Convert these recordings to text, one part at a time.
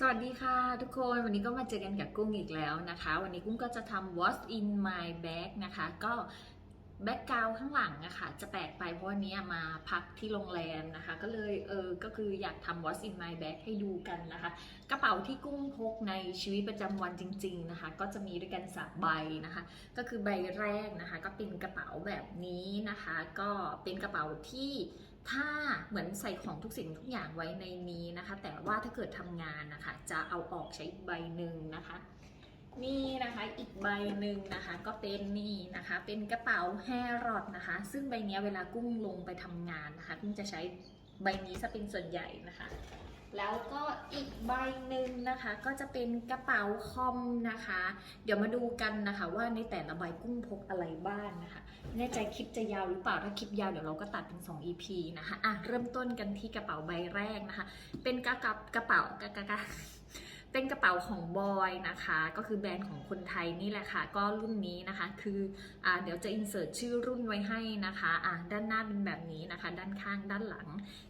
สวัสดีค่ะทุกคนวันนี้ก็มาเจอกันกับกุ้งอีกแล้วนะคะ วันนี้กุ้งก็จะทำ what's in my bag นะคะ ก็ แบ็กกราวข้างหลังอะค่ะจะแปลกไปเพราะวันนี้มาพักที่โรงแรมนะคะ ก็เลยเออก็คืออยากทำ what's in my bag ให้ดูกันนะคะ กระเป๋าที่กุ้งพกในชีวิตประจำวันจริง ๆนะคะ ก็จะมีด้วยกันสามใบนะคะ ก็คือใบแรกนะคะ ก็เป็นกระเป๋าแบบนี้นะคะ ก็เป็นกระเป๋าที่ถ้าเหมือนใส่ของทุกสิ่งทุกอย่างไว้ในนี้นะคะ แต่ว่าถ้าเกิดทำงานนะคะ จะเอาออกใช้อีกใบหนึ่งนะคะ นี่นะคะอีกใบหนึ่งนะคะก็เป็นนี่นะคะ เป็นกระเป๋าแฮร์รอดนะคะ ซึ่งใบนี้เวลากุ้งลงไปทำงานนะคะกุ้งจะใช้ใบนี้ซะเป็นส่วนใหญ่นะคะ แล้วก็อีกใบหนึ่งนะคะ ก็จะเป็นกระเป๋าคอมนะคะ เดี๋ยวมาดูกันนะคะ ว่าในแต่ละใบกุ้งพกอะไรบ้างนะคะแน่ใจคลิปจะยาวหรือเปล่าถ้าคลิปยาวเดี๋ยวเราก็ตัดเป็น 2 EP นะคะอะเริ่มต้นกันที่กระเป๋าใบแรกนะคะ เป็นกระกับกระเป๋ากระกระ เป็นกระเป๋าของบอยนะคะ ก็คือแบรนด์ของคนไทยนี่แหละค่ะ ก็รุ่นนี้นะคะ คืออ่าเดี๋ยวจะอินเสิร์ตชื่อรุ่นไว้ให้นะคะอ่าด้านหน้าเป็นแบบนี้นะคะ ด้านข้างด้านหลัง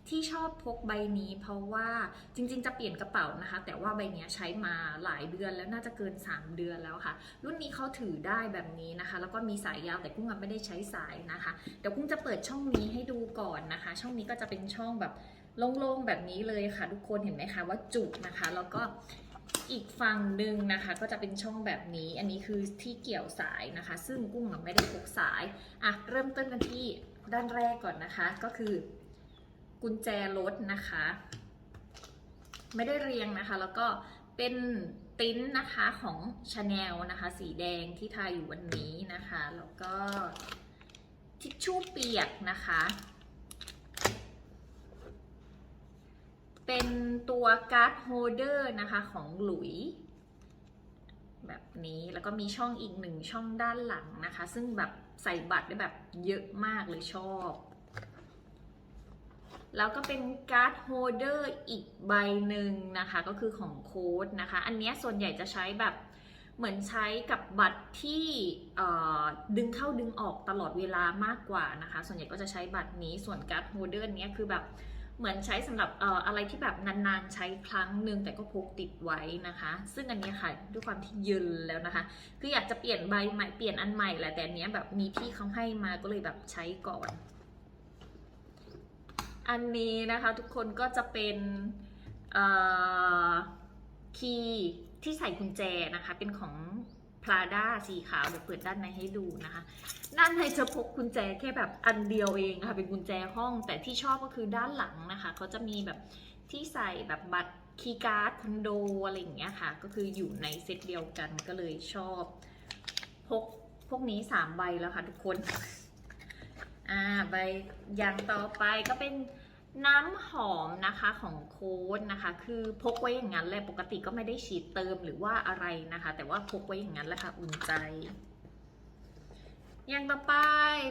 ที่ชอบพกใบนี้ เพราะว่าจริงๆ จะเปลี่ยนกระเป๋านะคะ แต่ว่าใบนี้ใช้มาหลายเดือนแล้วน่าจะเกิน 3 เดือนแล้วค่ะ รุ่นนี้เขาถือได้แบบนี้นะคะ แล้วก็มีสายยาวแต่กุ้งไม่ได้ใช้สายนะคะ เดี๋ยวกุ้งจะเปิดช่องนี้ให้ดูก่อนนะคะ ช่องนี้ก็จะเป็นช่องแบบโล่งๆแบบนี้เลยค่ะ ทุกคนเห็นไหมคะว่าจุกนะคะ แล้วก็ อีกฝั่งหนึ่งนะคะ ก็จะเป็นช่องแบบนี้ อันนี้คือที่เกี่ยวสายนะคะ ซึ่งกุ้งไม่ได้พกสายอะเริ่มต้นกันที่ด้านแรกก่อนนะคะ ก็คือ กุญแจรถนะคะ ไม่ได้เรียงนะคะ แล้วก็เป็นติ้นนะคะของชาแนลนะคะ สีแดงที่ทาอยู่วันนี้นะคะ แล้วก็ทิชชู่เปียกนะคะ เป็นตัวการ์ดโฮเดอร์นะคะของหลุย แบบนี้แล้วก็มีช่องอีกหนึ่งช่องด้านหลังนะคะ ซึ่งแบบใส่บัตรได้แบบเยอะมากเลยชอบ แล้วก็เป็นการ์ดโฮเดอร์อีกใบหนึ่งนะคะ ก็คือของโค้ดนะคะ อันนี้ส่วนใหญ่จะใช้แบบเหมือนใช้กับบัตรที่ดึงเข้าดึงออกตลอดเวลามากกว่านะคะ ส่วนใหญ่ก็จะใช้บัตรนี้ส่วนการ์ดโฮเดอร์นี้คือแบบ เหมือนใช้สำหรับอะไรที่แบบนานๆ ใช้ครั้งหนึ่งแต่ก็พกติดไว้นะคะ ซึ่งอันนี้ค่ะด้วยความที่ยินแล้วนะคะ คืออยากจะเปลี่ยนใบใหม่เปลี่ยนอันใหม่แหละแต่อันนี้แบบมีพี่เขาให้มาก็เลยแบบใช้ก่อน อันนี้นะคะทุกคนก็จะเป็นคีย์ที่ใส่กุญแจนะคะเป็นของ Prada สีขาวเดี๋ยวเปิดด้านในให้ดูนะคะด้านในจะพกกุญแจแค่แบบอันเดียวเองค่ะเป็นกุญแจห้อง แต่ที่ชอบก็คือด้านหลังนะคะเขาจะมีแบบที่ใส่แบบบัตรคีย์การ์ดคอนโดอะไรอย่างเงี้ยค่ะ ก็คืออยู่ในเซตเดียวกันก็เลยชอบพกพวกนี้สามใบแล้วค่ะทุกคน อ่าใบอย่างต่อไปก็เป็น น้ำหอมนะคะของโค้ดนะคะคือพกไว้อย่างนั้นแหละปกติก็ไม่ได้ฉีดเติมหรือว่าอะไรนะคะ แต่ว่าพกไว้อย่างนั้นแหละค่ะอุ่นใจ อย่างต่อไป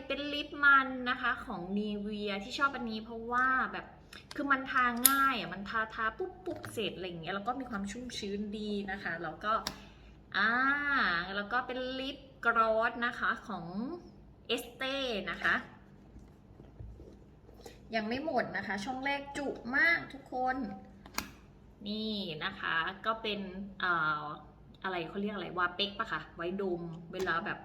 เป็นลิปมันนะคะของนีเวียที่ชอบอันนี้เพราะว่าแบบคือมันทาง่ายอะมันทาทาปุ๊บปุ๊บเสร็จอะไรอย่างเงี้ยแล้วก็มีความชุ่มชื้นดีนะคะแล้วก็อ่าแล้วก็เป็นลิปกรอสนะคะของเอสเต้นะคะ ยังไม่หมดนะคะ ช่องแรกจุมากทุกคน นี่นะคะก็เป็นเอ่ออะไรเขาเรียกอะไรวาเป๊กปะคะไว้ดมเวลาแบบ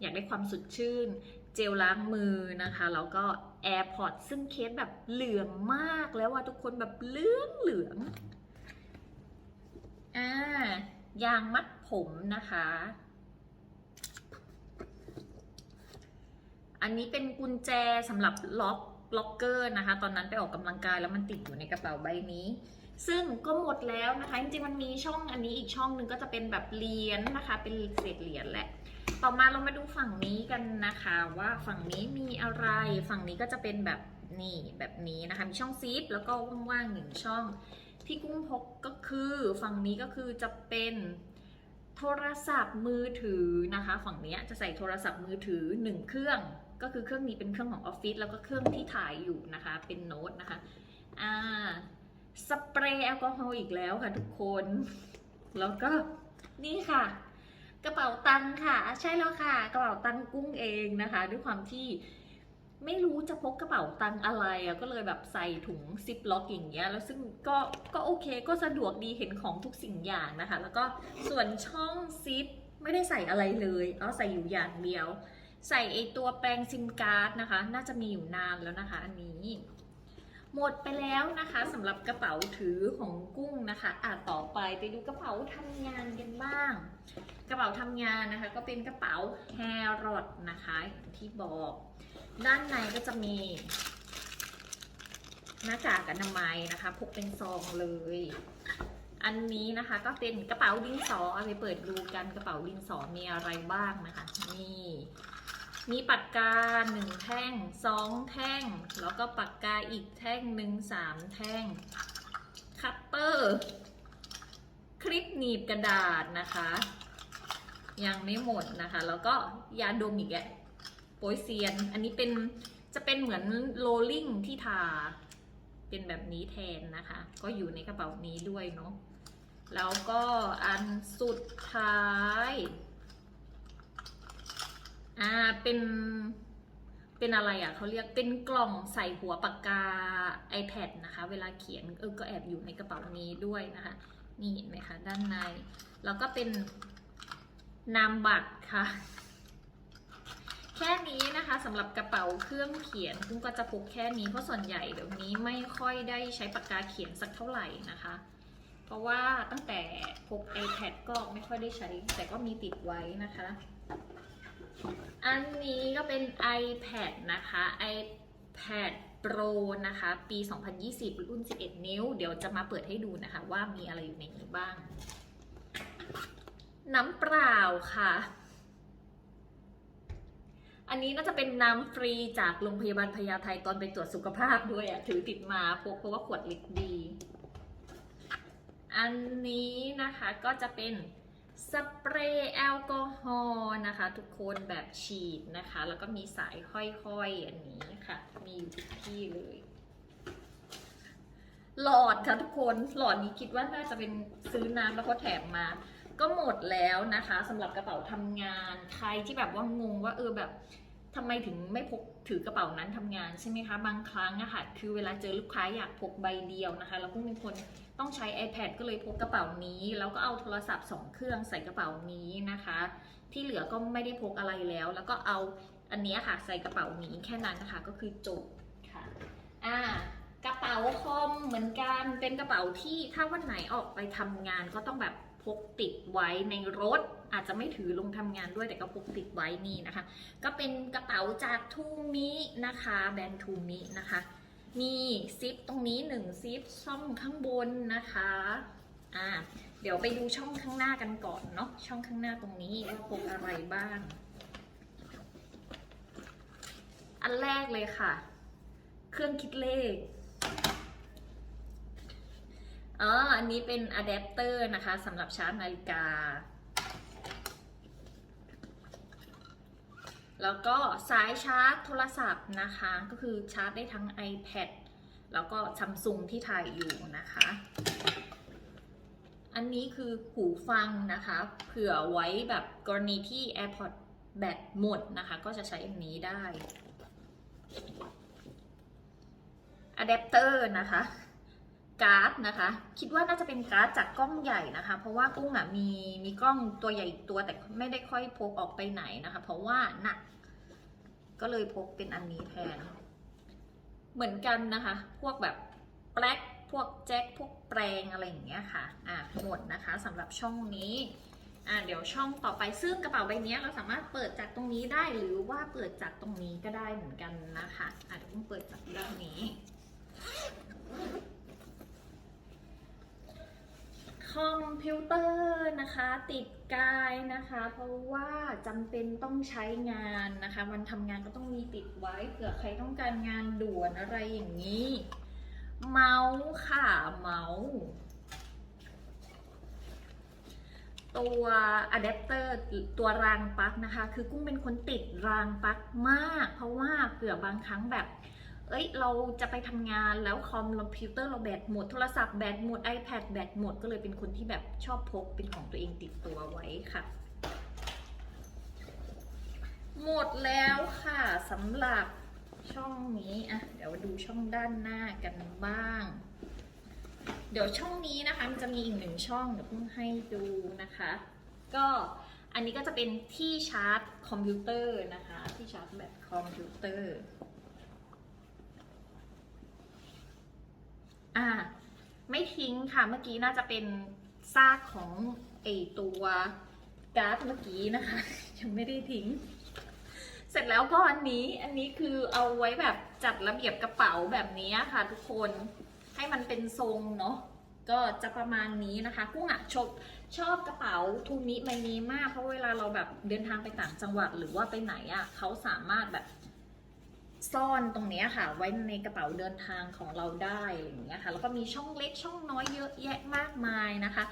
อยากได้ความสดชื่น เจลล้างมือนะคะ แล้วก็ AirPods ซึ่งเคสแบบเหลืองมากแล้วว่าทุกคนแบบเหลืองเหลืองอ่ายางมัดผมนะคะ อันนี้เป็นกุญแจสำหรับล็อก ล็อกเกอร์นะคะ ตอนนั้นไปออกกำลังกายแล้วมันติดอยู่ในกระเป๋าใบนี้ ซึ่งก็หมดแล้วนะคะ จริงๆมันมีช่องอันนี้อีกช่องหนึ่งก็จะเป็นแบบเหรียญนะคะ เป็นเศษเหรียญแหละ ต่อมาเรามาดูฝั่งนี้กันนะคะ ว่าฝั่งนี้มีอะไร ฝั่งนี้ก็จะเป็นแบบนี่แบบนี้นะคะ มีช่องซิปแล้วก็ว่างๆหนึ่งช่อง ที่กุ้งพกก็คือฝั่งนี้ก็คือจะเป็นโทรศัพท์มือถือนะคะ ฝั่งนี้จะใส่โทรศัพท์มือถือหนึ่งเครื่อง ก็คือเครื่องนี้เป็นเครื่องของออฟฟิศแล้วก็เครื่องที่ถ่ายอยู่นะคะ เป็นโน้ตนะคะอ่าสเปรย์แอลกอฮอล์อีกแล้วค่ะทุกคน แล้วก็นี่ค่ะ กระเป๋าตังค์ค่ะ ใช่แล้วค่ะ กระเป๋าตังค์กุ้งเองนะคะ ด้วยความที่ไม่รู้จะพกกระเป๋าตังอะไรอะก็เลยแบบใส่ถุงซิปล็อกอย่างเงี้ย แล้วซึ่งก็ก็โอเคก็สะดวกดีเห็นของทุกสิ่งอย่างนะคะ แล้วก็ส่วนช่องซิปไม่ได้ใส่อะไรเลยเอาใส่อยู่อย่างเดียว ใส่ไอตัวแปลงซิมการ์ดนะคะ น่าจะมีอยู่นานแล้วนะคะอันนี้ หมดไปแล้วนะคะสำหรับกระเป๋าถือของกุ้งนะคะอะต่อไปไปดูกระเป๋าทำงานกันบ้าง กระเป๋าทำงานนะคะ ก็เป็นกระเป๋าแฮร์รอดนะคะที่บอก ด้านในก็จะมีหน้ากากอนามัยนะคะพกเป็นซองเลย อันนี้นะคะก็เป็นกระเป๋าดินสอเอาไปเปิดดูกันกระเป๋าดินสอมีอะไรบ้างนะคะ นี่ มีปากกาหนึ่งแท่งสองแท่ง แล้วก็ปากกาอีกแท่งหนึ่งสามแท่ง คัตเตอร์ คลิปหนีบกระดาษนะคะ ยังไม่หมดนะคะ แล้วก็ยาดมอีกแกะโปยเซียน อันนี้เป็นจะเป็นเหมือนโรลลิ่งที่ทา เป็นแบบนี้แทนนะคะ ก็อยู่ในกระเป๋านี้ด้วยเนาะ แล้วก็อันสุดท้าย อ่าเป็นเป็นอะไรอะเขาเรียกเป็นกล่องใส่หัวปากกา iPad นะคะ เวลาเขียนเออก็แอบอยู่ในกระเป๋านี้ด้วยนะคะ นี่เห็นไหมคะด้านใน แล้วก็เป็นนามบัตรค่ะ แค่นี้นะคะสำหรับกระเป๋าเครื่องเขียนกุ้งก็จะพกแค่นี้เพราะส่วนใหญ่เดี๋ยวนี้ไม่ค่อยได้ใช้ปากกาเขียนสักเท่าไหร่นะคะ เพราะว่าตั้งแต่พก iPad ก็ไม่ค่อยได้ใช้ แต่ก็มีติดไว้นะคะ อันนี้ก็เป็น iPad นะคะ iPad Pro นะคะ ปี 2020 รุ่น 11 นิ้ว เดี๋ยวจะมาเปิดให้ดูนะคะ ว่ามีอะไรอยู่ในนี้บ้าง น้ำเปล่าค่ะ อันนี้น่าจะเป็นน้ำฟรีจากโรงพยาบาลพญาไทตอนไปตรวจสุขภาพด้วยอะถือติดมาพกเพราะว่าขวดลิตรดี อันนี้นะคะก็จะเป็น สเปรย์แอลกอฮอล์นะคะ ทุกคนแบบฉีดนะคะ แล้วก็มีสายห้อยๆอันนี้ค่ะ มีอยู่ทุกที่เลย หลอดค่ะทุกคนหลอดนี้คิดว่าน่าจะเป็นซื้อน้ำแล้วก็แถมมา ก็หมดแล้วนะคะสำหรับกระเป๋าทำงานใครที่แบบว่างงว่าเออแบบ ทำไมถึงไม่พกถือกระเป๋านั้นทำงานใช่ไหมคะ บางครั้งอะค่ะคือเวลาเจอลูกค้าอยากพกใบเดียวนะคะแล้วก็มีคนต้องใช้ iPad ก็เลยพกกระเป๋านี้ แล้วก็เอาโทรศัพท์สองเครื่องใส่กระเป๋านี้นะคะ ที่เหลือก็ไม่ได้พกอะไรแล้ว แล้วก็เอาอันนี้ค่ะใส่กระเป๋านี้แค่นั้นนะคะก็คือจบค่ะอ่ากระเป๋าคอมเหมือนกันเป็นกระเป๋าที่ถ้าวันไหนออกไปทำงานก็ต้องแบบพกติดไว้ในรถ อาจจะไม่ถือลงทำงานด้วยแต่ก็พกติดไว้นี่นะคะ ก็เป็นกระเป๋าจากทูมินะคะ แบรนด์ทูมินะคะ มีซิปตรงนี้หนึ่งซิปช่องข้างบนนะคะอ่าเดี๋ยวไปดูช่องข้างหน้ากันก่อนเนาะช่องข้างหน้าตรงนี้ว่าพกอะไรบ้าง อันแรกเลยค่ะ เครื่องคิดเลขอ๋ออันนี้เป็นอะแดปเตอร์นะคะสำหรับชาร์จนาฬิกา แล้วก็สายชาร์จโทรศัพท์นะคะ ก็คือชาร์จได้ทั้ง iPad แล้วก็ซัมซุงที่ถ่ายอยู่นะคะ อันนี้คือหูฟังนะคะ เผื่อไว้แบบกรณีที่ AirPod แบตหมดนะคะ ก็จะใช้อันนี้ได้อะแดปเตอร์นะคะการ์ดนะคะ คิดว่าน่าจะเป็นการ์ดจากกล้องใหญ่นะคะ เพราะว่ากุ้งอะมีมีกล้องตัวใหญ่ตัวแต่ไม่ได้ค่อยพกออกไปไหนนะคะ เพราะว่าหนัก ก็เลยพกเป็นอันนี้แทน เหมือนกันนะคะ พวกแบบแปลกพวกแจ็คพวกแปรงอะไรอย่างเงี้ยค่ะ อะหมดนะคะสำหรับช่องนี้อะเดี๋ยวช่องต่อไปซึ่งกระเป๋าใบนี้เราสามารถเปิดจากตรงนี้ได้หรือว่าเปิดจากตรงนี้ก็ได้เหมือนกันนะคะอะเดี๋ยวกุ้งเปิดจากด้านนี้ คอมพิวเตอร์นะคะ ติดกายนะคะ เพราะว่าจำเป็นต้องใช้งานนะคะ วันทำงานก็ต้องมีติดไว้เผื่อใครต้องการงานด่วนอะไรอย่างนี้ เมาส์ค่ะเมาส์ตัวอะแดปเตอร์ตัวรางปลั๊กนะคะ คือกุ้งเป็นคนติดรางปลั๊กมาก เพราะว่าเผื่อบางครั้งแบบ เอ้ย เราจะไปทำงานแล้วคอมคอมพิวเตอร์เราแบตหมด โทรศัพท์แบตหมด iPad แบตหมด ก็เลยเป็นคนที่แบบชอบพกเป็นของตัวเองติดตัวไว้ค่ะ หมดแล้วค่ะสำหรับช่องนี้อะเดี๋ยวดูช่องด้านหน้ากันบ้าง เดี๋ยวช่องนี้นะคะมันจะมีอีกหนึ่งช่องเดี๋ยวเพิ่งให้ดูนะคะ ก็อันนี้ก็จะเป็นที่ชาร์จคอมพิวเตอร์นะคะ ที่ชาร์จแบตคอมพิวเตอร์ อ่า ไม่ทิ้งค่ะ เมื่อกี้น่าจะเป็นซากของไอตัวการ์ดเมื่อกี้นะคะ ยังไม่ได้ทิ้ง เสร็จแล้วก็อันนี้อันนี้คือเอาไว้แบบจัดระเบียบกระเป๋าแบบนี้ค่ะ ทุกคนให้มันเป็นทรงเนาะก็จะประมาณนี้นะคะกุ้งอะชอบชอบกระเป๋าทูนิใบนี้มากเพราะเวลาเราแบบเดินทางไปต่างจังหวัดหรือว่าไปไหนอะเขาสามารถแบบ ซ่อนตรงนี้ค่ะ ไว้ในกระเป๋าเดินทางของเราได้อย่างเงี้ยค่ะแล้วก็มีช่องเล็กช่องน้อยเยอะแยะมากมายนะคะ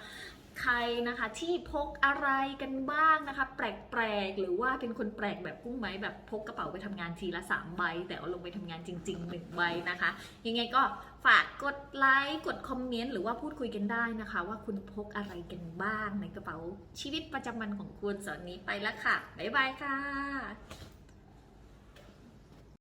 ใครนะคะที่พกอะไรกันบ้างนะคะ แปลกๆหรือว่าเป็นคนแปลกแบบกุ้งไหมแบบพกกระเป๋าไปทำงานทีละ3ใบแต่เอาลงไปทำงานจริงๆ1ใบนะคะ ยังไงก็ฝากกดไลค์กดคอมเมนต์หรือว่าพูดคุยกันได้นะคะ ว่าคุณพกอะไรกันบ้างในกระเป๋าชีวิตประจำวันของคุณสอนนี้ไปแล้วค่ะบ๊ายบายค่ะ